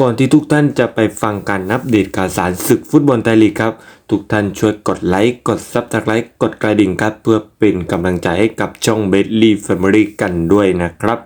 ก่อนที่ทุกท่านจะไปฟังการนับเดตข่าวสารศึกฟุตบอลไทยลีกครับ ทุกท่านช่วยกดไลค์ กดซับสไครต์กดกระดิ่งครับ เพื่อเป็นกำลังใจให้กับช่องเบสลีแฟมิลี่กันด้วยนะครับ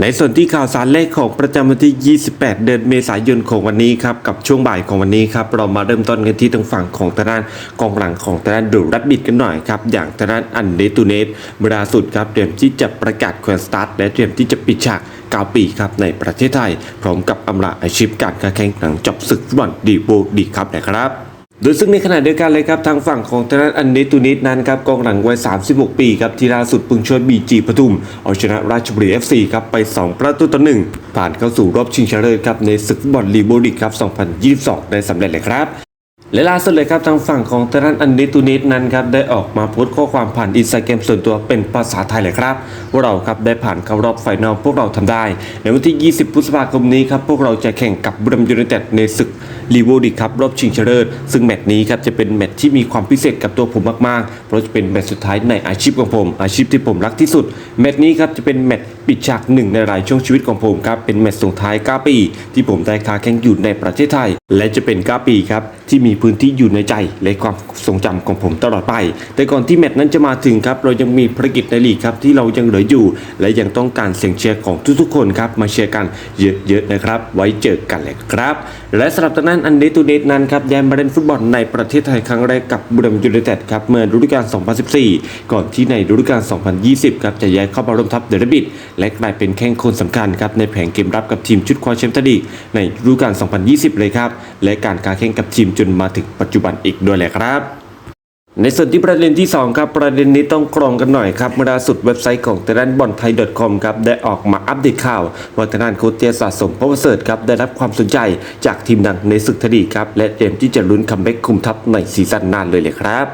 ในส่วนที่ข่าวสารแรกของประจำวันที่ 28 เดือนเมษายนของวันนี้ครับ กับช่วงบ่ายของวันนี้ครับ เรามาเริ่มต้นกันที่ทางฝั่งของทาด้านกองหลังของทาด้านดูรัดบิดกันหน่อยครับ อย่างทาด้านอันเดตูเนสเวลาสุดครับเตรียมที่จะประกาศแควนสตาร์ทและเตรียมที่จะปิดฉาก 9 ปีครับในประเทศไทย พร้อมกับอำลาอาชีพการค้าแข่งหลังจบศึกฟุตบอลดีโบดีครับนะครับโดยซึ่งในขณะเดียวกันเลยครับทางฝั่งของทางด้านอันเนตูนิสนั้นครับกองหลังวัย 36 ปีครับที่ล่าสุดพิ่งช่วยบีจีปทุม เอาชนะราชบุรี FC ครับไป 2 ประตูต่อหนึ่งผ่านเข้าสู่รอบชิงชนะเลิศครับในศึกบอลลีโบลิกครับ 2022 ได้สำเร็จเลยครับ และล่าสุดเลยครับทางฝั่งของทางด้านอันเดตูนิสนั้นครับได้ออกมาโพสต์ข้อความผ่านอินสตาแกรมส่วนตัวเป็นภาษาไทยเลยครับว่าเราครับได้ผ่านเข้ารอบไฟนอลพวกเราทำได้ ในวันที่ 20 พฤษภาคมนี้ครับพวกเราจะแข่งกับบุรีรัมย์ยูไนเต็ดในศึกลีโวดิครับรอบชิงชนะเลิศซึ่งแมตช์นี้ครับจะเป็นแมตช์ที่มีความพิเศษกับตัวผมมากๆ เพราะจะเป็นแมตช์สุดท้ายในอาชีพของผม อาชีพที่ผมรักที่สุด แมตช์นี้ครับจะเป็นแมตช์ปิดฉากหนึ่งในรายช่วงชีวิตของผมครับเป็นแมตช์ส่งท้าย9ปี ที่ผมได้ค้าแข่งอยู่ในประเทศไทย และจะเป็น9ปีครับที่มีพื้นที่อยู่ในใจและความทรงจำของผมตลอดไป แต่ก่อนที่แมตช์นั้นจะมาถึงครับเรายังมีภารกิจในลีกครับที่เรายังเหลืออยู่ และยังต้องการเสียงเชียร์ของทุกๆคนครับมาเชียร์กันเยอะๆนะครับ ไว้เจอกันเลยครับและสำหรับตอนนั้นอันเดตูเดตนั้นครับย้ายมาเล่นฟุตบอลในประเทศไทยครั้งแรกกับบุรีรัมยูไนเต็ดครับเมื่อฤดูกาล 2014 ก่อนที่ในฤดูกาล 2020 ครับจะย้ายเข้ามาร่วมทัพเดอะบิดและกลายเป็นแข้งคนสำคัญครับในแผงเกมรับกับทีมชุดคว้าแชมป์ไทยลีกในฤดูกาล 2020 เลยครับ และการค้าแข่งกับทีมจนมาถึงปัจจุบันอีกด้วยแหละครับในส่วนที่ประเด็นที่ 2 ครับ ประเด็นนี้ต้องกรองกันหน่อยครับเมื่อล่าสุดเว็บไซต์ของทางด้านบอลไทย .com ครับได้ออกมาอัปเดตข่าวว่าทางด้านโคเตียสะสมพระประเสริฐครับได้รับความสนใจจากทีมดังในศึกทดีครับและเตรียมที่จะลุ้นคัมแบ็กคุมทัพในซีซั่นหน้าเลยเลยครับ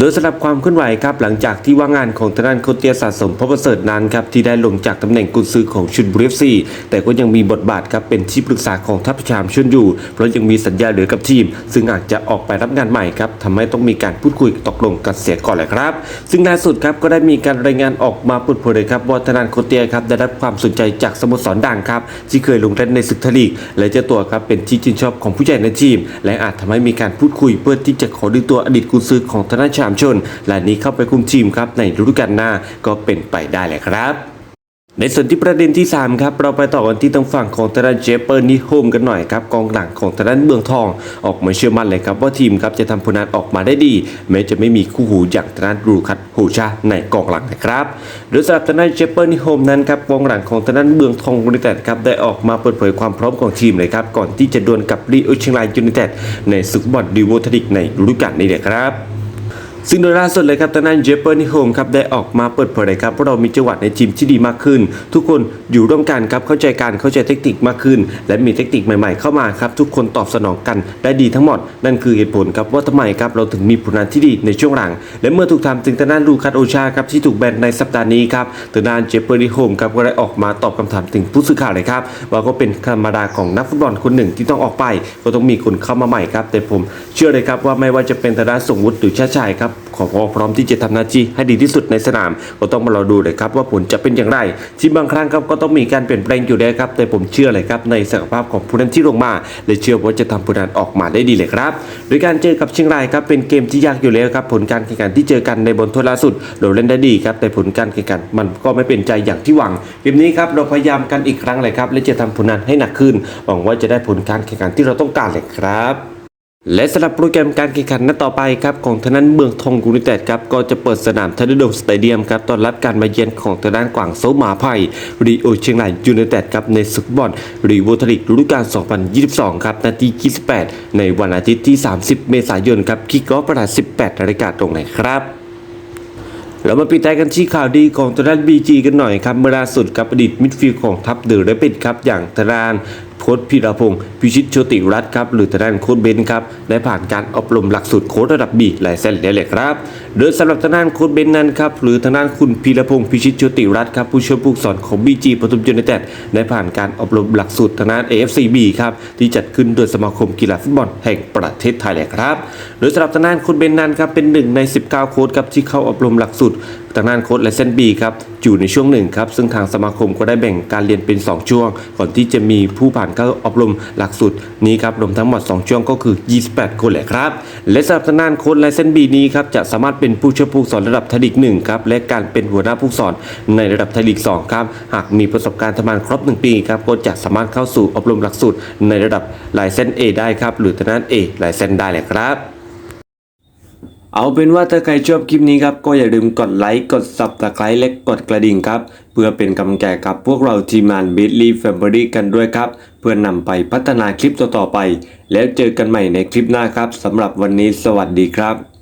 โดยสำหรับความเคลื่อนไหวครับหลังจากที่ว่างงานของทางด้านโคเตียสะสมพระประเสริฐนั้นครับที่ได้ลงจากตำแหน่งกุนซือของชุนบุรีฟซีแต่ก็ยังมีบทบาทครับเป็นที่ปรึกษาของทัพชามชนอยู่ เพราะยังมีสัญญาเหลือกับทีม ซึ่งอาจจะออกไปรับงานใหม่ครับทำให้ต้องมีการพูดคุยตกลงกันเสียก่อนแหละครับ ซึ่งล่าสุดครับก็ได้มีการรายงานออกมาเปิดเผยเลยครับว่าทางด้านโคเตียครับได้รับความสนใจจากสโมสรดังครับที่เคยลงเล่นในศึกทลีกและเจ้าตัวครับเป็นที่ชื่นชอบของผู้ใหญ่ในทีม และอาจทำให้มีการพูดคุยเพื่อที่จะขอดึงตัวอดีตกุนซือของทางด้านชามชนและนี้เข้าไปคุมทีมครับในฤดูกาลหน้าก็เป็นไปได้แหละครับในส่วนที่ประเด็นที่ 3 ครับ เราไปต่อกันที่ทางฝั่งของทางด้านเจเปอร์นิโฮมกันหน่อยครับ กองหลังของทางด้านเมืองทอง ออกมาเชื่อมั่นเลยครับว่าทีมครับจะทำผลงานออกมาได้ดี แม้จะไม่มีคู่หูอย่างทางด้านรูคัตโฮชาในกองหลังนะครับโดยสำหรับทางด้านเจเปอร์นิโฮมนั้นครับกองหลังของทางด้านเมืองทองยูไนเต็ดครับได้ออกมาเปิดเผยความพร้อมของทีมเลยครับก่อนที่จะดวลกับรีโอเชียงรายยูไนเต็ดในศึกบอลดีโวทดิกในฤดูกาลนี้เลยครับ ซึ่งโดยล่าสุดเลยครับทางด้นเจเปอร์นิโฮมครับได้ออกมาเปิดเผยเลยครับว่าเรามีจังหวะในทีมที่ดีมากขึ้น ทุกคนอยู่ร่วมกันครับเข้าใจกันเข้าใจเทคนิคมากขึ้น และมีเทคนิคใหม่ๆเข้ามาครับทุกคนตอบสนองกันได้ดีทั้งหมด นั่นคือเหตุผลครับว่าทำไมครับเราถึงมีผลงานที่ดีในช่วงหลัง และเมื่อถูกถามถึงทางด้นลูคัสโอชาครับที่ถูกแบนในสัปดาห์นี้ครับทางด้นเจเปอร์นิโฮมครับก็ได้ออกมาตอบคำถามถึงผู้สื่อข่าวเลยครับว่าก็เป็นธรรมดาของนักฟุตบอลคนหนึ่งที่ต้องออกไป ก็ต้องมีคนเข้ามาใหม่ครับแต่ผม เชื่อเลยครับว่าไม่ว่าจะเป็นทาด้านสงวุฒิหรือชาชายครับขอพร้อมที่จะทำหน้าที่ให้ดีที่สุดในสนาม ก็ต้องมารอดูเลยครับว่าผลจะเป็นอย่างไร ที่บางครั้งครับก็ต้องมีการเปลี่ยนแปลงอยู่แล้วครับ แต่ผมเชื่อเลยครับในศักยภาพของผู้เล่นที่ลงมาและเชื่อว่าจะทำผลงานออกมาได้ดีเลยครับ โดยการเจอกับเชียงรายครับเป็นเกมที่ยากอยู่แล้วครับผลการแข่งขันที่เจอกันในบนทัวร์ล่าสุดเราเล่นได้ดีครับแต่ผลการแข่งขันมันก็ไม่เป็นใจอย่างที่หวังเกมนี้ครับเราพยายามกันอีกครั้งเลยครับและจะทำผลงานให้หนักขึ้นหวังว่าจะได้ผลการแข่งขันที่เราต้องการเลยครับ และสำหรับโปรแกรมการแข่งขันนัดต่อไปครับของทางด้านเมืองทองยูไนเต็ดครับก็จะเปิดสนามทันดอร์โดสเตเดียมครับต้อนรับการมาเยือนของทางด้านกวางโซหมาไผ่รีโอเชียงรายยูไนเต็ดครับในศึกบอลรีโวทลิกฤดูกาล 2022 ครับนาที28 ในวันอาทิตย์ที่ 30 เมษายนครับคิกออฟเวลา18นาฬิกาตรงไหนครับเรามาปิดท้ายกันที่ข่าวดีของทางด้านบีจีกันหน่อยครับเมื่อล่าสุดกับอดีตมิดฟิลด์ของทัพเดอะเรปิดครับอย่างทางด้าน โค้ชพีรพงศ์พิชิตโชติรัตน์ครับหรือทางด้านโค้ชเบนครับได้ผ่านการอบรมหลักสูตรโค้ชระดับบีหลายเส้นแล้วเลยครับโดยสำหรับทางด้านโค้ชเบนนั้นครับหรือทางด้านคุณพีรพงศ์พิชิตโชติรัตน์ครับผู้ช่วยผู้สอนของบีจีปทุมยูไนเต็ดได้ผ่านการอบรมหลักสูตรทางด้าน AFCB ครับที่จัดขึ้นโดยสมาคมกีฬาฟุตบอลแห่งประเทศไทยเลยครับโดยสำหรับทางด้านโค้ชเบนนั้นครับเป็นหนึ่งใน 19 โค้ชครับที่เข้าอบรมหลักสูตรทางด้านโค้ชและเส้นบีครับอยู่ในช่วงหนึ่งครับซึ่งทางสมาคมก็ได้แบ่งการเรียนเป็น 2 ช่วง ก่อนที่จะมีผู้ผ่านเข้าอบรมหลักสูตรนี้ครับรวมทั้งหมด 2 ช่วงก็คือ 28 คนแหละครับ และสำหรับทางด้านโค้ชและเส้นบีนี้ครับจะสามารถเป็นผู้ช่วยผู้สอนระดับไทยลีก1ครับและการเป็นหัวหน้าผู้สอนในระดับไทยลีก2ครับหากมีประสบการณ์ทำงานครบ 1 ปีครับก็จะสามารถเข้าสู่อบรมหลักสูตรในระดับลายเส้น A ได้ครับหรือทางด้าน A ลายเส้นได้แหละครับ เอาเป็นว่าถ้าใครชอบคลิปนี้ครับ ก็อย่าลืมกดไลค์ กด subscribe และกดกระดิ่งครับ เพื่อเป็นกำลังใจกับพวกเราทีมงาน b i t l y Family กันด้วยครับ เพื่อนนำไปพัฒนาคลิปต่อๆไป แล้วเจอกันใหม่ในคลิปหน้าครับสำหรับวันนี้สวัสดีครับ